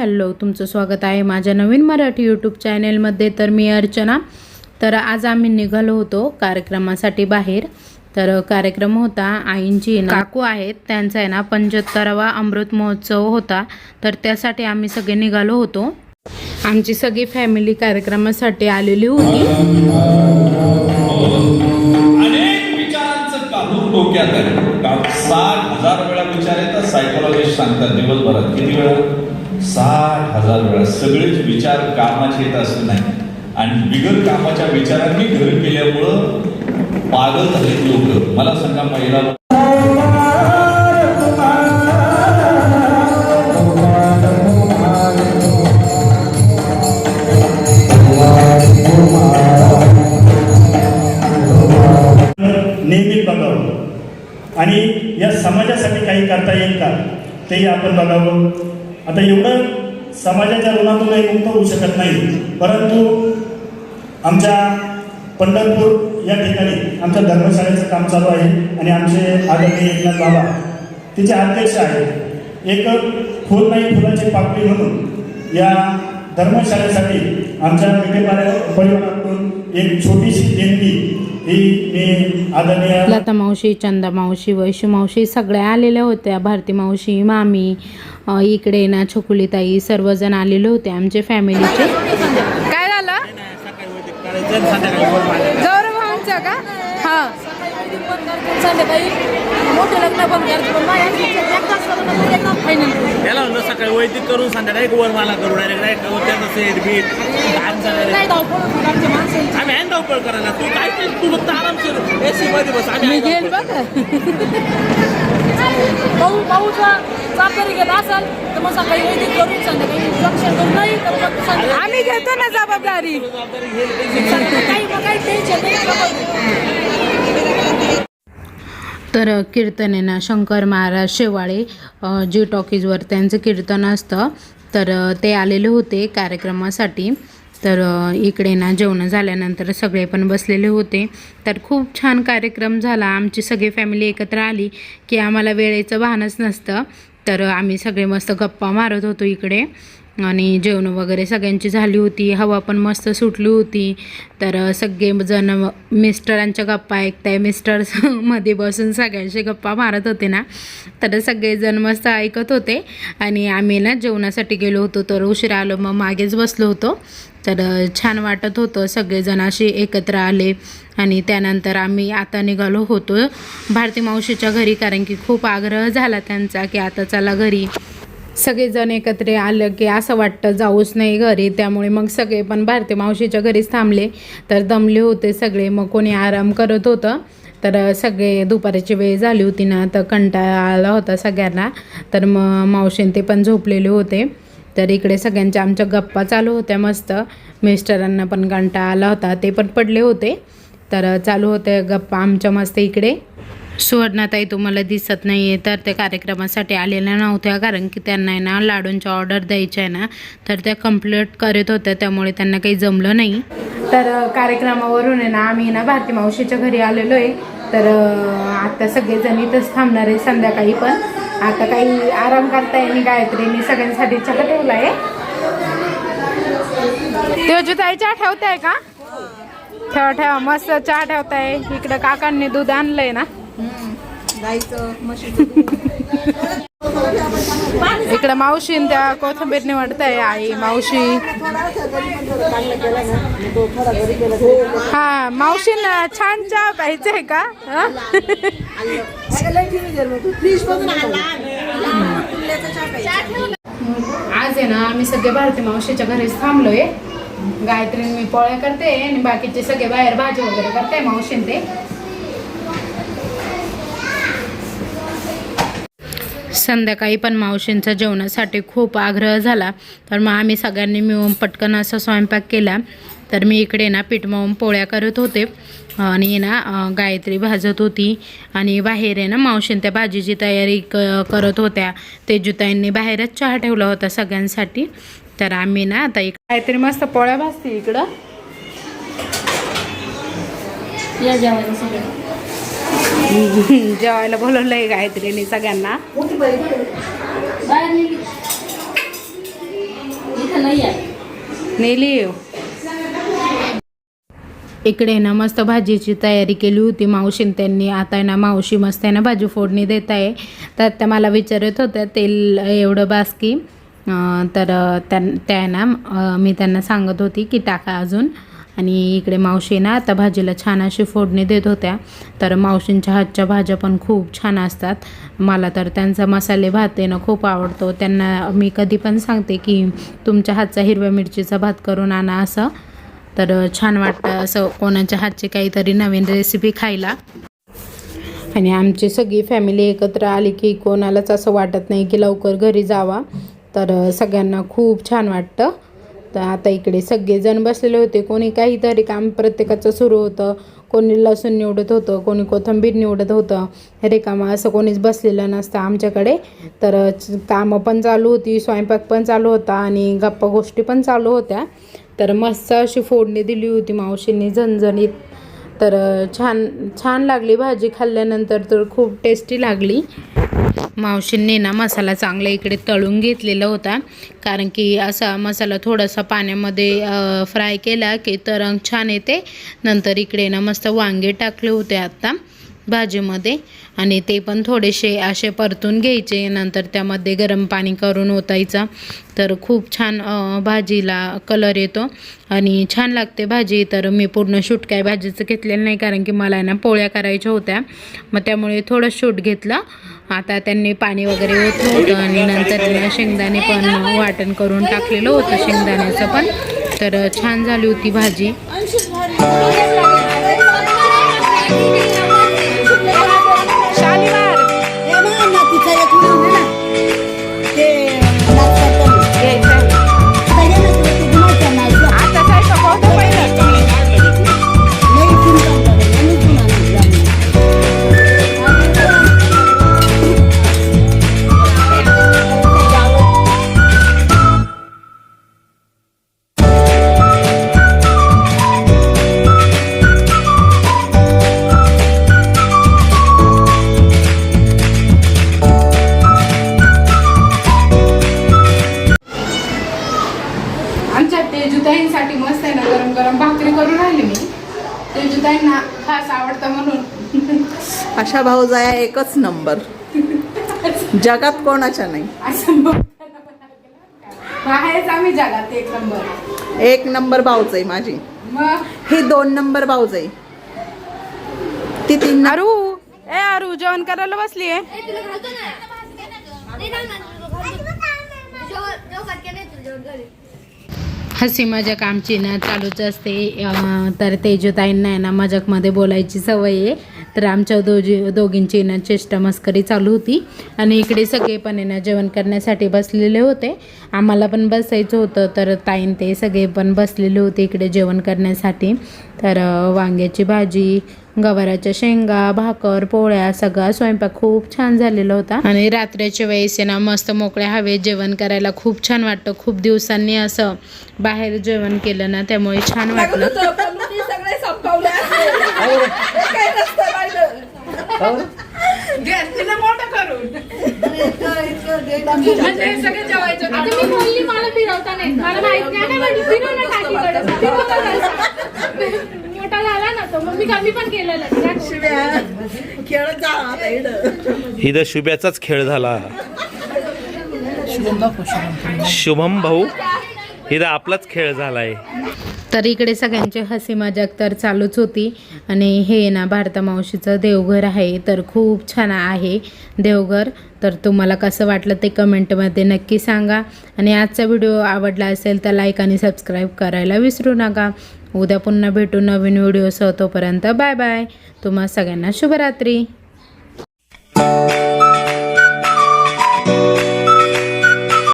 Hello तुमचं स्वागत आहे माझ्या नवीन मराठी यूट्यूब चॅनेलमध्ये तर मी अर्चना. तर आज आम्ही निघालो होतो कार्यक्रमासाठी बाहेर. तर कार्यक्रम होता आईंची काकू आहेत त्यांचा आहे ना पंच्याहत्तरावा अमृत महोत्सव होता. तर त्यासाठी आम्ही सगळे निघालो होतो. आमची सगळी फॅमिली कार्यक्रमासाठी आलेली होती. साठ हजार वेळा विचार येतात सायकोलॉजिस्ट सांगतात दिवसभरात किती वेळा? साठ हजार वेळा सगळेच विचार कामाचे येत असं नाही. आणि बिगर कामाच्या विचारांनी घर केल्यामुळं पागल झालेत लोक. मला सांगा महिला नेहमी बघावं. आणि या समाजासाठी काही करता येईल का? तेही आपण बघावं. आता एवढं समाजाच्या ऋणातून काही मुक्त होऊ शकत नाही. परंतु आमच्या पंढरपूर या ठिकाणी आमच्या धर्मशाळेचं काम चालू आहे आणि आमचे आदरणीय एकनाथ बाबा तिचे अध्यक्ष आहेत. एक फुल नाही फुलाची पापडी म्हणून या धर्मशाळेसाठी आमच्या मिठे परिवाराकडून एक छोटीशी देणगी लता मावशी चंदा मावशी वैशू मावशी सगळ्या आलेल्या होत्या. भारती मावशी मामी इकडे ना छकुलीताई सर्वजण आलेले होते आमचे फॅमिलीचे काय झालं? का? हा. संध्याकाळी. मोठं लग्न पण करायचं पण माझ्या एकदाच लग्न करून एकदा फायनल त्याला म्हणलं सकाळी वैदिक करून संध्याकाळी एक वर मला करू डायरेक्ट डायरेक्ट त्याचं सेट बीट आम्ही हँड धावपळ करायला तू काय केलं? तू फक्त आरामशीर एसी मध्ये बस आम्ही घेईल भाऊ भाऊचा असेल तर मग सकाळी वैदिक करून नाही तर आम्ही घेतो ना जबाबदारी. काही मग काही टेन्शन नाही. तर कीर्तन आहे ना शंकर महाराज शेवाळे जी टॉकीजवर त्यांचं कीर्तन असतं. तर ते आलेले होते कार्यक्रमासाठी. तर इकडे ना जेवणं झाल्यानंतर सगळे पण बसलेले होते. तर खूप छान कार्यक्रम झाला. आमची सगळी फॅमिली एकत्र आली की आम्हाला वेळेचं भानच नसतं. तर आम्ही सगळे मस्त गप्पा मारत होतो इकडे. आणि जेवण वगैरे सगळ्यांची झाली होती हवा पण मस्त सुटली होती. तर सगळे जण मिस्टरांच्या गप्पा ऐकताय मिस्टर मध्ये बसून सगळ्यांशी गप्पा मारत होते ना. तर सगळेजण मस्त ऐकत होते आणि आम्ही ना जेवणासाठी गेलो होतो. तर उशिरा आलो मग मागेच बसलो होतो. तर छान वाटत होतं. सगळेजण असे एकत्र आले आणि त्यानंतर आम्ही आता निघालो होतो भारती मावशीच्या घरी कारण की खूप आग्रह झाला त्यांचा की आता चला घरी. सगळेजण एकत्र आलं की असं वाटतं जाऊच नाही घरी. त्यामुळे मग सगळे पण भारती मावशीच्या घरीच थांबले. तर दमले होते सगळे. मग कोणी आराम करत होतं. तर सगळे दुपारची वेळ झाली होती ना तर कंटाळा आला होता सगळ्यांना. तर मग मावशीन ते पण झोपलेले होते. तर इकडे सगळ्यांच्या आमच्या गप्पा चालू होत्या मस्त. मिस्टरांना पण कंटाळा आला होता. ते पण पडले होते. तर चालू होते गप्पा आमच्या मस्त इकडे. सुवर्णाताई तुम्हाला दिसत नाही आहे तर त्या कार्यक्रमासाठी आलेल्या नव्हत्या. कारण की त्यांना आहे ना लाडूंच्या ऑर्डर द्यायच्या आहे ना तर त्या कंप्लीट करत होत्या. त्यामुळे त्यांना काही जमलं नाही. तर कार्यक्रमावरून आहे ना आम्ही ना भारती मावशीच्या घरी आलेलो आहे. तर आता सगळेजण इथंच थांबणार आहे संध्याकाळी पण. आता काही आराम करताय मी गायत्रीने सगळ्यांसाठी चहा ठेवला आहे. तेजुताई चहा ठेवताय का? ठेवा ठेवा मस्त चहा ठेवताय. इकडं काकांनी दूध आणलंय ना. इकडं मावशी न त्या कोथंबीर निवडताय आई मावशी. हा मावशी छान चहा प्यायचंय का? आज आहे ना आम्ही सगळे भारती मावशीच्या घरीच थांबलोय. गायत्रीने मी पोळ्या करते आणि बाकीचे सगळे बाहेर भाजी वगैरे करते मावशीन ते संध्याकाळी पण मावशींचा जेवणासाठी खूप आग्रह झाला. तर मग आम्ही सगळ्यांनी मिळून पटकन असा स्वयंपाक केला. तर मी इकडे ना पीठ मळून पोळ्या करत होते. आणि ना गायत्री भाजत होती. आणि बाहेर आहे ना मावशीन त्या भाजीची तयारी क करत होत्या. तेजुताईंनी बाहेरच चहा ठेवला होता सगळ्यांसाठी. तर आम्ही ना आता इक गायत्री मस्त पोळ्या भाजते इकडं. या जेवायला बोलवलं आहे बोलवलंय गायत्रीने सगळ्यांना. नेली. इकडे ना मस्त भाजीची तयारी केली होती मावशीने त्यांनी. आता आहे ना मावशी मस्त आहे ना भाजी फोडणी देत आहे. तर त्या मला विचारत होत्या तेल एवढं बासकी तर त्यां त्या आहे ना मी त्यांना सांगत होती की टाका अजून. आणि इकडे मावशी ना आता भाजीला छान अशी फोडणी देत होत्या. तर मावशींच्या हातच्या भाज्या पण खूप छान असतात. मला तर त्यांचा मसाले भात येणं खूप आवडतो. त्यांना मी कधी पण सांगते की तुमच्या हातचा हिरव्या मिरचीचा भात करून आणा असं. तर छान वाटतं असं कोणाच्या हातची काहीतरी नवीन रेसिपी खायला. आणि आमची सगळी फॅमिली एकत्र आली की कोणालाच असं वाटत नाही की लवकर घरी जावा. तर सगळ्यांना खूप छान वाटतं. तर आता इकडे सगळेजण बसलेले होते. कोणी काहीतरी काम प्रत्येकाचं सुरू होतं. कोणी लसूण निवडत होतं. कोणी कोथिंबीर निवडत होतं. रिकामं असं कोणीच बसलेलं नसतं आमच्याकडे. तर कामं पण चालू होती स्वयंपाक पण चालू होता आणि गप्पा गोष्टी पण चालू होत्या. तर मस्त अशी फोडणी दिली होती मावशींनी झणझणीत. तर छान छान लागली भाजी खाल्ल्यानंतर तर खूप टेस्टी लागली. मावशींनी ना मसाला चांगला इकडे तळून घेतलेला होता. कारण की असा मसाला थोडासा पाण्यामध्ये फ्राय केला की तर छान येते. नंतर इकडे ना मस्त वांगे टाकले होते आत्ता भाजीमध्ये आणि ते पण थोडेसे असे परतून घ्यायचे. नंतर त्यामध्ये गरम पाणी करून ओतायचं. तर खूप छान भाजीला कलर येतो. आणि छान लागते भाजी. तर मी पूर्ण शूट काय भाजीचं घेतलेलं नाही कारण की मला आहे ना पोळ्या करायच्या होत्या. मग त्यामुळे थोडं शूट घेतलं. आता त्यांनी पाणी वगैरे ओतलं होतं आणि नंतर शेंगदाणे पण वाटण करून टाकलेलं होतं शेंगदाण्याचं पण. तर छान झाली होती भाजी. अशा भाऊजाया एकच नंबर. जगात कोणाच्या नाही. आम्ही जगात एक नंबर. एक नंबर भाऊजाई माझी. मग? ही दोन नंबर भाऊजाई ती तीन अरू ए अरू जेवण करायला बसली आहे? हसी मजाक आमची ना चालूच असते. तर तेजूताईंना आहे ना मजाकमध्ये बोलायची सवय आहे. तर आमच्या दोजी दोघींची ना चेष्टा मस्करी चालू होती. आणि इकडे सगळे पण आहे ना जेवण करण्यासाठी बसलेले होते. आम्हाला पण बसायचं होतं तर ताईन ते सगळे पण बसलेले होते इकडे जेवण करण्यासाठी. तर वांग्याची भाजी गवाराच्या शेंगा भाकर पोळ्या सगळा स्वयंपाक खूप छान झालेला होता. आणि रात्रीच्या वेळेस आहे ना मस्त मोकळ्या हवेत जेवण करायला खूप छान वाटतं. खूप दिवसांनी असं बाहेर जेवण केलं ना त्यामुळे छान वाटलं सगळे संपवले काही नसतं राहिलं. आता मी बोलली मला फिरवता नाही. मला माहीत नाही. ना म्हणजे फिरव ना टाकीकडे. फिरवता नाही. मोठा झाला ना तो. मग मी कमी पण केलेलं. शिव्या. खेळत जा आता इकडं. इथं शुभ्याचाच खेळ झाला. शुभम भाऊ. इथं आपलाच खेळ झालाय. तर इकडे सगळ्यांची हसी मजाक तर चालूच होती. आणि हे ना भारता मावशीचं देवघर आहे. तर खूप छान आहे देवघर. तर तुम्हाला कसं वाटलं ते कमेंटमध्ये नक्की सांगा. आणि आजचा व्हिडिओ आवडला असेल तर लाईक आणि सबस्क्राईब करायला विसरू नका. उद्या पुन्हा भेटू नवीन व्हिडिओसह. तोपर्यंत बाय बाय तुम्हा सगळ्यांना शुभरात्री.